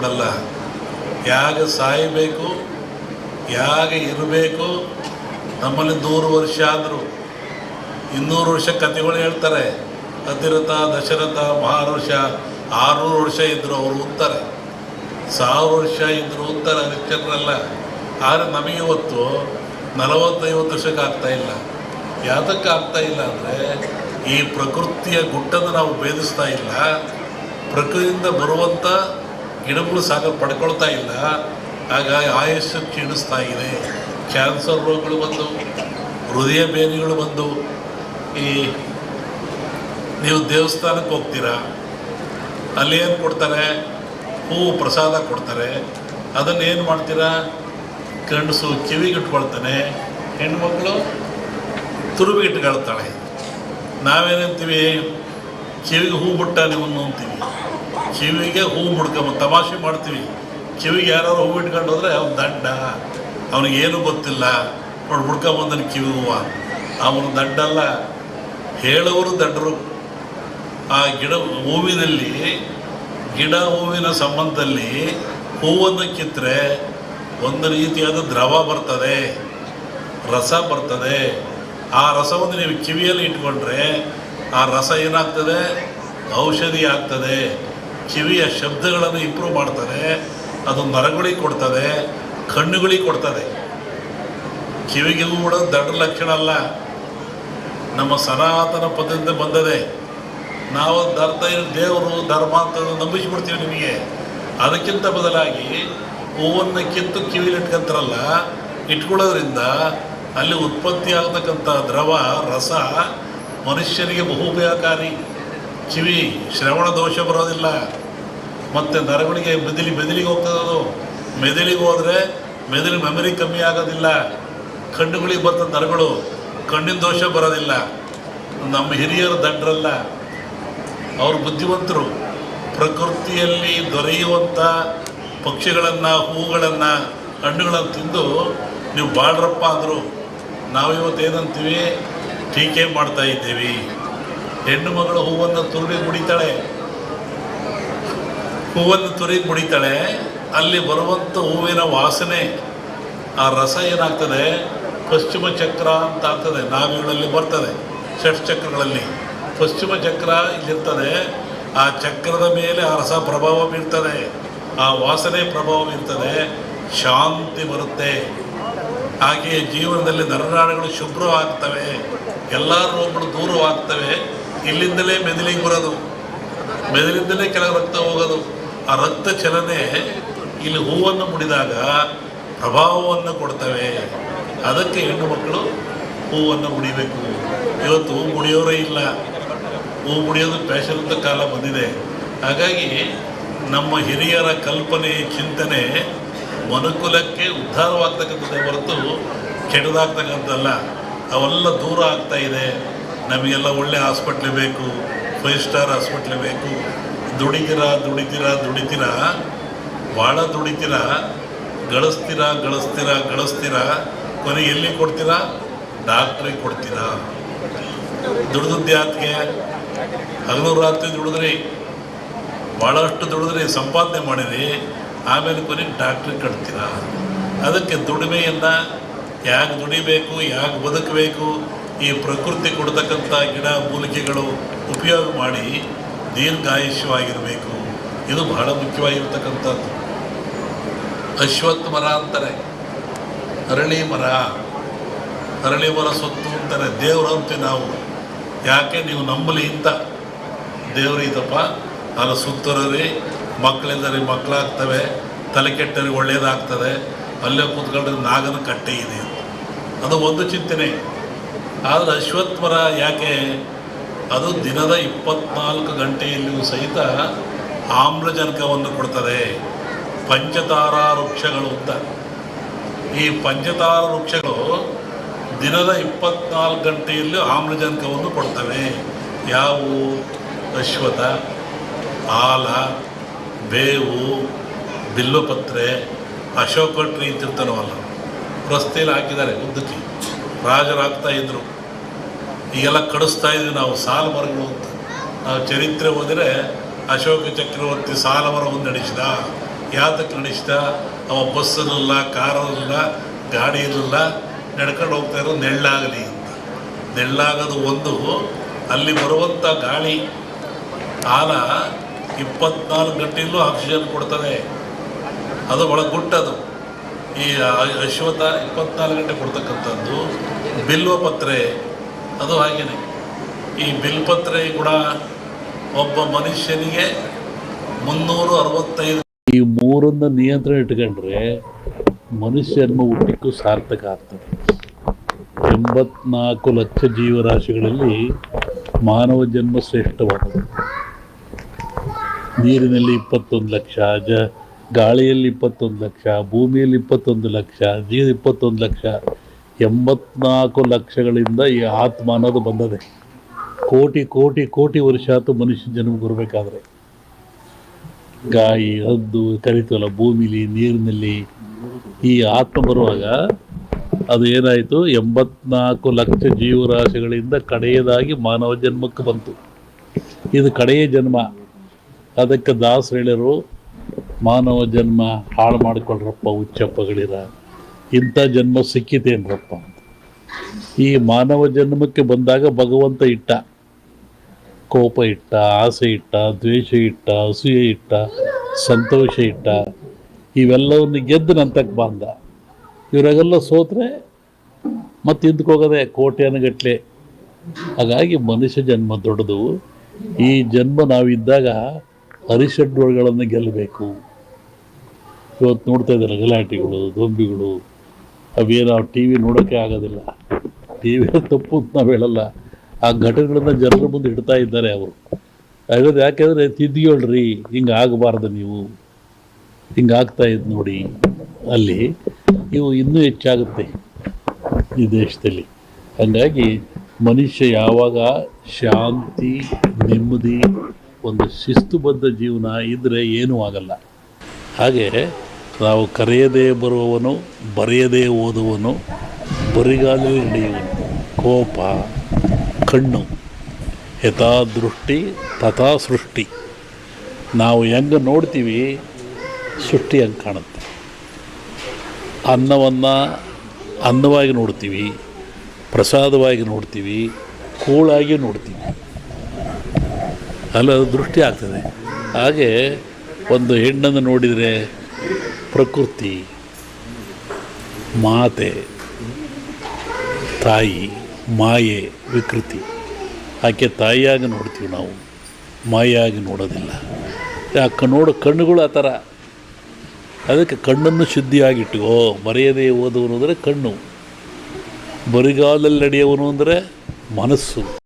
ಕೊಡಲ್ಲ. ಯಾಗ ಸಾಯಬೇಕು, ಯಾಗ ಇರಬೇಕು, ನಮ್ಮಲ್ಲಿ ನೂರು ವರ್ಷ ಆದರೂ. ಇನ್ನೂರು ವರ್ಷ ಕಥೆಗಳು ಹೇಳ್ತಾರೆ. ಅತಿರಥ, ದಶರಥ ಮಹಾರುಷ ಆರುನೂರು ವರ್ಷ ಇದ್ದರು ಅವರು ಉತ್ತರ ಸಾವಿರ ವರ್ಷ ಇದ್ದರು ಅಂತಾರೆ ಹರಿಶ್ಚಂದ್ರಲ್ಲ ಆದರೆ ನಮಗೆ ಇವತ್ತು ನಲವತ್ತೈವತ್ತು ವರ್ಷಕ್ಕೆ ಆಗ್ತಾಯಿಲ್ಲ ಯಾತಕ್ಕೆ ಆಗ್ತಾ ಇಲ್ಲ ಅಂದರೆ, ಈ ಪ್ರಕೃತಿಯ ಗುಟ್ಟನ್ನು ನಾವು ಭೇದಿಸ್ತಾ ಇಲ್ಲ. ಪ್ರಕೃತಿಯಿಂದ ಬರುವಂಥ ಗಿಡಗಳು ಸಾಗ ಪಡ್ಕೊಳ್ತಾ ಇಲ್ಲ. ಹಾಗಾಗಿ ಆಯುಷ್ಯ ಕ್ಷೀಣಿಸ್ತಾ ಇದೆ. ಕ್ಯಾನ್ಸರ್ ರೋಗಗಳು ಬಂದು, ಹೃದಯ ಬೇನೆಗಳು ಬಂದು, ಈ ನೀವು ದೇವಸ್ಥಾನಕ್ಕೆ ಹೋಗ್ತೀರಾ, ಅಲ್ಲಿ ಏನು ಕೊಡ್ತಾರೆ? ಹೂವು ಪ್ರಸಾದ ಕೊಡ್ತಾರೆ. ಅದನ್ನು ಏನು ಮಾಡ್ತೀರಾ? ಗಂಡಸು ಕಿವಿಗಿಟ್ಕೊಳ್ತಾನೆ, ಹೆಣ್ಮಕ್ಳು ತುರುಬಿಗಿಟ್ಕೊಳ್ತಾಳೆ. ನಾವೇನಂತೀವಿ ಕಿವಿಗೆ ಹೂ ಬಿಟ್ಟ ನೀವು ಅಂತೀವಿ. ಕಿವಿಗೆ ಹೂ ಮುಡ್ಕೊಂಬ ತಮಾಷೆ ಮಾಡ್ತೀವಿ. ಕಿವಿಗೆ ಯಾರು ಹೂ ಇಟ್ಕೊಂಡು ಹೋದ್ರೆ ಅವ್ನು ದಂಡ. ಏನು ಗೊತ್ತಿಲ್ಲ. ನೋಡಿ ಮುಡ್ಕೊಂಬಂದನು ಕಿವಿ ಹೂವ. ಅವನು ದಂಡಲ್ಲ. ಹೇಳುವರು ದಂಡರು. ಆ ಗಿಡ ಹೂವಿನಲ್ಲಿ, ಗಿಡ ಹೂವಿನ ಸಂಬಂಧದಲ್ಲಿ ಹೂವನ್ನು ಕಿತ್ತರೆ ಒಂದು ರೀತಿಯಾದ ದ್ರವ ಬರ್ತದೆ. ರಸ ಬರ್ತದೆ. ಆ ರಸವನ್ನು ನೀವು ಕಿವಿಯಲ್ಲಿ ಇಟ್ಕೊಂಡ್ರೆ ಆ ರಸ ಏನಾಗ್ತದೆ? ಔಷಧಿ ಆಗ್ತದೆ. ಕಿವಿಯ ಶಬ್ದಗಳನ್ನು ಇಂಪ್ರೂವ್ ಮಾಡ್ತಾರೆ, ಅದು ನರಗಳಿಗೆ ಕೊಡ್ತದೆ, ಕಣ್ಣುಗಳಿಗೆ ಕೊಡ್ತದೆ. ಕಿವಿಗೆ ಕೂಡ ದಡ್ಡ ಲಕ್ಷಣ ಅಲ್ಲ. ನಮ್ಮ ಸನಾತನ ಪದ್ಧತಿಯಿಂದ ಬಂದದೆ. ನಾವು ಧರ್ಮ, ದೇವರು ಧರ್ಮ ಅಂತ ನಂಬಿಸ್ಬಿಡ್ತೀವಿ ನಿಮಗೆ. ಅದಕ್ಕಿಂತ ಬದಲಾಗಿ ಹೂವನ್ನು ಕಿತ್ತು ಕಿವಿಲಿ ಇಟ್ಕೊಂತಾರಲ್ಲ, ಇಟ್ಕೊಳ್ಳೋದ್ರಿಂದ ಅಲ್ಲಿ ಉತ್ಪತ್ತಿ ಆಗತಕ್ಕಂಥ ದ್ರವ, ರಸ ಮನುಷ್ಯನಿಗೆ ಬಹು ಉಪಯೋಗಕಾರಿ. ಕಿವಿ ಶ್ರವಣ ದೋಷ ಬರೋದಿಲ್ಲ. ಮತ್ತು ನರಗಳಿಗೆ ಮೆದಿಲಿ ಮೆದಿಲಿಗೆ ಹೋಗ್ತದೆ ಅದು ಮೆದುಳಿಗೆ ಹೋದರೆ ಮೆಮರಿ ಕಮ್ಮಿ ಆಗೋದಿಲ್ಲ. ಕಣ್ಣುಗಳಿಗೆ ಬರ್ತದೆ ನರಗಳು. ಕಣ್ಣಿನ ದೋಷ ಬರೋದಿಲ್ಲ. ನಮ್ಮ ಹಿರಿಯರು ದಡ್ರಲ್ಲ. ಅವರು ಬುದ್ಧಿವಂತರು. ಪ್ರಕೃತಿಯಲ್ಲಿ ದೊರೆಯುವಂಥ ಪಕ್ಷಿಗಳನ್ನು, ಹೂಗಳನ್ನು, ಹಣ್ಣುಗಳನ್ನು ತಿಂದು ನೀವು ಬಾಳ್ರಪ್ಪ ಅಂದರು ನಾವಿವತ್ತು ಏನಂತೀವಿ? ಟೀಕೆ ಮಾಡ್ತಾ ಇದ್ದೀವಿ. ಹೆಣ್ಣು ಮಗಳು ಹೂವನ್ನು ತುರುಡಿ ಮುಡಿತಾಳೆ. ಹೂವನ್ನು ತುರಿ ಮುಡಿತಾಳೆ, ಅಲ್ಲಿ ಬರುವಂಥ ಹೂವಿನ ವಾಸನೆ, ಆ ರಸ ಏನಾಗ್ತದೆ? ಪಶ್ಚಿಮ ಚಕ್ರ ಅಂತ ಆಗ್ತದೆ. ನಾವಿಗಳಲ್ಲಿ ಬರ್ತದೆ ಷಟ್ಚಕ್ರಗಳಲ್ಲಿ ಪಶ್ಚಿಮ ಚಕ್ರ ಇಲ್ಲಿರ್ತದೆ. ಆ ಚಕ್ರದ ಮೇಲೆ ಆ ರಸ ಪ್ರಭಾವ ಬೀರ್ತದೆ. ಆ ವಾಸನೆ ಪ್ರಭಾವ ಬೀರ್ತದೆ. ಶಾಂತಿ ಬರುತ್ತೆ. ಹಾಗೆಯೇ ಜೀವನದಲ್ಲಿ ನರನಾಡುಗಳು ಶುಭ್ರವಾಗ್ತವೆ ಎಲ್ಲ ರೋಗಗಳು ದೂರವಾಗ್ತವೆ ಇಲ್ಲಿಂದಲೇ ಮೆದುಳಿಗೆ ಬರೋದು. ಮೆದುಳಿಂದಲೇ ಕೆಳಗೆ ರಕ್ತ ಹೋಗೋದು. ಆ ರಕ್ತ ಚಲನೆ ಇಲ್ಲಿ ಹೂವನ್ನು ಮುಡಿದಾಗ ಪ್ರಭಾವವನ್ನು ಕೊಡ್ತವೆ. ಅದಕ್ಕೆ ಹೆಣ್ಣು ಮಕ್ಕಳು ಹೂವನ್ನು ಮುಡಿಬೇಕು. ಇವತ್ತು ಹೂ ಮುಡಿಯೋರೇ ಇಲ್ಲ. ಹೂ ಮುಡಿಯೋದು ಫ್ಯಾಷನ್ ಅಂತ ಕಾಲ ಬಂದಿದೆ. ಹಾಗಾಗಿ ನಮ್ಮ ಹಿರಿಯರ ಕಲ್ಪನೆ, ಚಿಂತನೆ ಮನುಕುಲಕ್ಕೆ ಉದ್ಧಾರವಾಗ್ತಕ್ಕಂಥದ್ದೇ ಹೊರತು ಕೆಟ್ಟದಾಗ್ತಕ್ಕಂಥದ್ದಲ್ಲ ಅವೆಲ್ಲ ದೂರ ಆಗ್ತಾ ಇದೆ. ನಮಗೆಲ್ಲ ಒಳ್ಳೆ ಹಾಸ್ಪಿಟ್ಲ್ ಬೇಕು, ಫೈವ್ ಸ್ಟಾರ್ ಹಾಸ್ಪಿಟ್ಲ್ ಬೇಕು. ದುಡಿತೀರಾ, ದುಡಿತೀರ ದುಡಿತೀರ? ಭಾಳ ದುಡಿತೀರ? ಗಳಿಸ್ತೀರ ಗಳಿಸ್ತೀರ ಗಳಿಸ್ತೀರ? ಕೊನೆ ಎಲ್ಲಿ ಕೊಡ್ತೀರಾ? ಡಾಕ್ಟ್ರಿಗೆ ಕೊಡ್ತೀರಾ? ದುಡಿದದ್ದು ಯಾತಿಗೆ ಹಗಲು ರಾತ್ರಿ ದುಡಿದ್ರಿ. ಭಾಳಷ್ಟು ದುಡಿದ್ರಿ, ಸಂಪಾದನೆ ಮಾಡಿರಿ. ಆಮೇಲೆ ಕೊನೆಗೆ ಡಾಕ್ಟ್ರಿಗೆ ಕಟ್ತೀರಾ? ಅದಕ್ಕೆ ದುಡಿಮೆಯಿಂದ ಯಾಕೆ ದುಡಿಬೇಕು, ಯಾಕೆ ಬದುಕಬೇಕು? ಈ ಪ್ರಕೃತಿ ಕೊಡ್ತಕ್ಕಂಥ ಗಿಡ, ಮೂಲಿಕೆಗಳು ಉಪಯೋಗ ಮಾಡಿ ದೀರ್ಘಾಯುಷ್ಯವಾಗಿರಬೇಕು. ಇದು ಬಹಳ ಮುಖ್ಯವಾಗಿರ್ತಕ್ಕಂಥದ್ದು. ಅಶ್ವತ್ಥ ಮರ ಅಂತಾರೆ. ಅರಳಿ ಮರ. ಅರಳಿ ಮರ ಸೊತ್ತು ಅಂತಾರೆ. ದೇವರು ಅಂತೀವಿ ನಾವು. ಯಾಕೆ? ನೀವು ನಂಬಲಿ ಇಂತ. ದೇವರು ಇದಪ್ಪ. ಅಲ್ಲ ಸುತ್ತರರಿ ಮಕ್ಕಳಿಂದರಿ ಮಕ್ಕಳಾಗ್ತವೆ. ತಲೆ ಕೆಟ್ಟರಿ ಒಳ್ಳೆಯದಾಗ್ತದೆ ಅಲ್ಲೇ ಕೂತ್ಕೊಂಡ್ರೆ ನಾಗನ ಕಟ್ಟೆ ಇದೆ ಅದು ಒಂದು ಚಿಂತನೆ. ಆದರೆ ಅಶ್ವತ್ಥ ಮರ ಯಾಕೆ ಅದು ದಿನದ ಇಪ್ಪತ್ನಾಲ್ಕು ಗಂಟೆಯಲ್ಲಿಯೂ ಸಹಿತ ಆಮ್ಲಜನಕವನ್ನು ಕೊಡ್ತದೆ. ಪಂಚತಾರಾ ವೃಕ್ಷಗಳು ಅಂತ. ಈ ಪಂಚತಾರ ವೃಕ್ಷಗಳು ದಿನದ ಇಪ್ಪತ್ನಾಲ್ಕು ಗಂಟೆಯಲ್ಲಿ ಆಮ್ಲಜನಕವನ್ನು ಕೊಡ್ತವೆ. ಯಾವುವು? ಅಶ್ವಥ ಆಲ ಬೇವು, ಬಿಲ್ಲುಪತ್ರೆ, ಅಶೋಕ ಟ್ರೀ ಅಂತಿರ್ತಾನವಲ್ಲ ರಸ್ತೆಯಲ್ಲಿ ಹಾಕಿದ್ದಾರೆ ಉದ್ದಕ್ಕೆ ರಾಜರಾಗ್ತಾ ಹಾಕ್ತಾ ಇದ್ರು. ಈಗೆಲ್ಲ ಕಡಿಸ್ತಾ ಇದ್ವಿ ನಾವು ಸಾಲ ಮರಗಳು ಅಂತ. ನಾವು ಚರಿತ್ರೆ ಹೋದರೆ ಅಶೋಕ ಚಕ್ರವರ್ತಿ ಸಾಲ ಮರ ಒಂದು ನಡೆಸಿದ? ಯಾತಕ್ಕೆ ನಡೆಸಿದ? ಅವ ಬಸ್ ಕಾರಲ್ಲ ಗಾಡಿ ಇರಲಿಲ್ಲ, ನಡ್ಕೊಂಡು ಹೋಗ್ತಾ ಇರೋ ನೆಳ್ಳಾಗಲಿ ಅಂತ. ನೆಳ್ಳಾಗೋದು ಒಂದು, ಅಲ್ಲಿ ಬರುವಂಥ ಗಾಳಿ, ಆಲ ಇಪ್ಪತ್ನಾಲ್ಕು ಗಂಟೆಯಲ್ಲೂ ಆಕ್ಸಿಜನ್ ಕೊಡ್ತದೆ. ಅದು ಒಳ ಗುಟ್ಟದು ಈ ಅಶ್ವಥ ಇಪ್ಪತ್ನಾಲ್ಕು ಗಂಟೆ ಕೊಡ್ತಕ್ಕಂಥದ್ದು. ಬಿಲ್ವ ಪತ್ರೆ ಅದು ಹಾಗೇನೆ. ಈ ಬಿಲ್ಪತ್ರೆ ಕೂಡ ಒಬ್ಬ ಮನುಷ್ಯನಿಗೆ ಮುನ್ನೂರು ಅರವತ್ತೈದು ಈ ಮೂರನ್ನ ನಿಯಂತ್ರಣ ಇಟ್ಕೊಂಡ್ರೆ ಮನುಷ್ಯ ಜನ್ಮ ಹುಟ್ಟಿಕ್ಕೂ ಸಾರ್ಥಕ ಆಗ್ತದೆ. ಎಂಬತ್ನಾಲ್ಕು ಲಕ್ಷ ಜೀವರಾಶಿಗಳಲ್ಲಿ ಮಾನವ ಜನ್ಮ ಶ್ರೇಷ್ಠವಾದದ್ದು. ನೀರಿನಲ್ಲಿ ಇಪ್ಪತ್ತೊಂದು ಲಕ್ಷ, ಜ, ಗಾಳಿಯಲ್ಲಿ ಇಪ್ಪತ್ತೊಂದು ಲಕ್ಷ, ಭೂಮಿಯಲ್ಲಿ ಇಪ್ಪತ್ತೊಂದು ಲಕ್ಷ ಜೀವ ಇಪ್ಪತ್ತೊಂದು ಲಕ್ಷ ಎಂಬತ್ನಾಲ್ಕು ಲಕ್ಷಗಳಿಂದ ಈ ಆತ್ಮ ಅನ್ನೋದು ಬಂದದೆ. ಕೋಟಿ ಕೋಟಿ ಕೋಟಿ ವರ್ಷ ಆತು ಮನುಷ್ಯ ಜನ್ಮ ಬರಬೇಕಾದ್ರೆ ಗಾಯಿ, ಹದ್ದು ಕರಿತಲ್ಲ ಭೂಮಿಲಿ, ನೀರಿನಲ್ಲಿ ಈ ಆತ್ಮ ಬರುವಾಗ ಅದು ಏನಾಯಿತು? ಎಂಬತ್ನಾಲ್ಕು ಲಕ್ಷ ಜೀವರಾಶಿಗಳಿಂದ ಕಡೆಯದಾಗಿ ಮಾನವ ಜನ್ಮಕ್ಕೆ ಬಂತು. ಇದು ಕಡೆಯ ಜನ್ಮ. ಅದಕ್ಕೆ ದಾಸರು ಹೇಳಿರು ಮಾನವ ಜನ್ಮ ಹಾಳು ಮಾಡಿಕೊಳ್ಳ್ರಪ್ಪ ಹುಚ್ಚಪ್ಪಗಳಿರ. ಇಂಥ ಜನ್ಮ ಸಿಕ್ಕಿತೇನ್ರಪ್ಪ ಈ ಮಾನವ ಜನ್ಮಕ್ಕೆ ಬಂದಾಗ ಭಗವಂತ ಇಟ್ಟ. ಕೋಪ ಇಟ್ಟ, ಆಸೆ ಇಟ್ಟ, ದ್ವೇಷ ಇಟ್ಟ, ಅಸೂಯೆ ಇಟ್ಟ, ಸಂತೋಷ ಇಟ್ಟ. ಇವೆಲ್ಲವನ್ನು ಗೆದ್ದು ನಂತಕ್ಕೆ ಬಂದ. ಇವರಾಗೆಲ್ಲ ಸೋತ್ರೆ ಮತ್ತೆ ಹಿಂದ್ಕೋಗದೆ ಕೋಟ್ಯಾನುಗಟ್ಲೆ. ಹಾಗಾಗಿ ಮನುಷ್ಯ ಜನ್ಮ ದೊಡ್ಡದು. ಈ ಜನ್ಮ ನಾವಿದ್ದಾಗ ಅರಿಷಡ್ವರ್ಗಳನ್ನು ಗೆಲ್ಲಬೇಕು. ಇವತ್ತು ನೋಡ್ತಾ ಇದ್ದಾರೆ ಗಲಾಟೆಗಳು ದೊಂಬಿಗಳು ಅವೇನೋ ಟಿ ವಿ ನೋಡೋಕ್ಕೆ ಆಗೋದಿಲ್ಲ. ಟಿ ವಿ ತಪ್ಪು ಅಂತ ನಾವು ಹೇಳಲ್ಲ. ಆ ಘಟನೆಗಳನ್ನು ಜನರ ಮುಂದೆ ಇಡ್ತಾ ಇದ್ದಾರೆ ಅವರು. ಹಾಗಾದ್ರೆ ಯಾಕೆಂದರೆ ತಿದ್ದಿಯೊಳ್ರಿ ಹಿಂಗೆ ಆಗಬಾರ್ದು ನೀವು. ಹಿಂಗೆ ಆಗ್ತಾ ಇದ್ದು ನೋಡಿ. ಅಲ್ಲಿ ಇವು ಇನ್ನೂ ಹೆಚ್ಚಾಗುತ್ತೆ ಈ ದೇಶದಲ್ಲಿ. ಹಾಗಾಗಿ ಮನುಷ್ಯ ಯಾವಾಗ ಶಾಂತಿ, ನೆಮ್ಮದಿ, ಒಂದು ಶಿಸ್ತುಬದ್ಧ ಜೀವನ ಇದ್ದರೆ ಏನೂ ಆಗಲ್ಲ. ಹಾಗೆ ನಾವು ಕರೆಯದೇ ಬರುವವನು, ಬರೆಯದೇ ಓದುವನು ಬರಿಗಾಲಲ್ಲಿ ನಡೆಯುವನು ಕೋಪ, ಕಣ್ಣು ಯಥಾ ದೃಷ್ಟಿ ತಥಾ ಸೃಷ್ಟಿ ನಾವು ಹೆಂಗೆ ನೋಡ್ತೀವಿ, ಸೃಷ್ಟಿ ಹಂಗೆ ಕಾಣುತ್ತೆ. ಅನ್ನವನ್ನು ಅನ್ನವಾಗಿ ನೋಡ್ತೀವಿ, ಪ್ರಸಾದವಾಗಿ ನೋಡ್ತೀವಿ, ಕೂಳಾಗಿ ನೋಡ್ತೀವಿ. ಅಲ್ಲ ದೃಷ್ಟಿ ಆಗ್ತದೆ. ಹಾಗೆ ಒಂದು ಹೆಣ್ಣನ್ನು ನೋಡಿದರೆ ಪ್ರಕೃತಿ, ಮಾತೆ, ತಾಯಿ, ಮಾಯೆ, ವಿಕೃತಿ. ಆಕೆ ತಾಯಿಯಾಗಿ ನೋಡ್ತೀವಿ ನಾವು ಮಾಯಾಗಿ ನೋಡೋದಿಲ್ಲ. ಆ ನೋಡೋ ಕಣ್ಣುಗಳು ಆ ಥರ. ಅದಕ್ಕೆ ಕಣ್ಣನ್ನು ಶುದ್ಧಿಯಾಗಿಟ್ಟುಕೋ ಮರೆಯದೇ ಓದುವನು ಅಂದರೆ ಕಣ್ಣು. ಬರಿಗಾಲಲ್ಲಿ ನಡೆಯುವನು ಅಂದರೆ ಮನಸ್ಸು.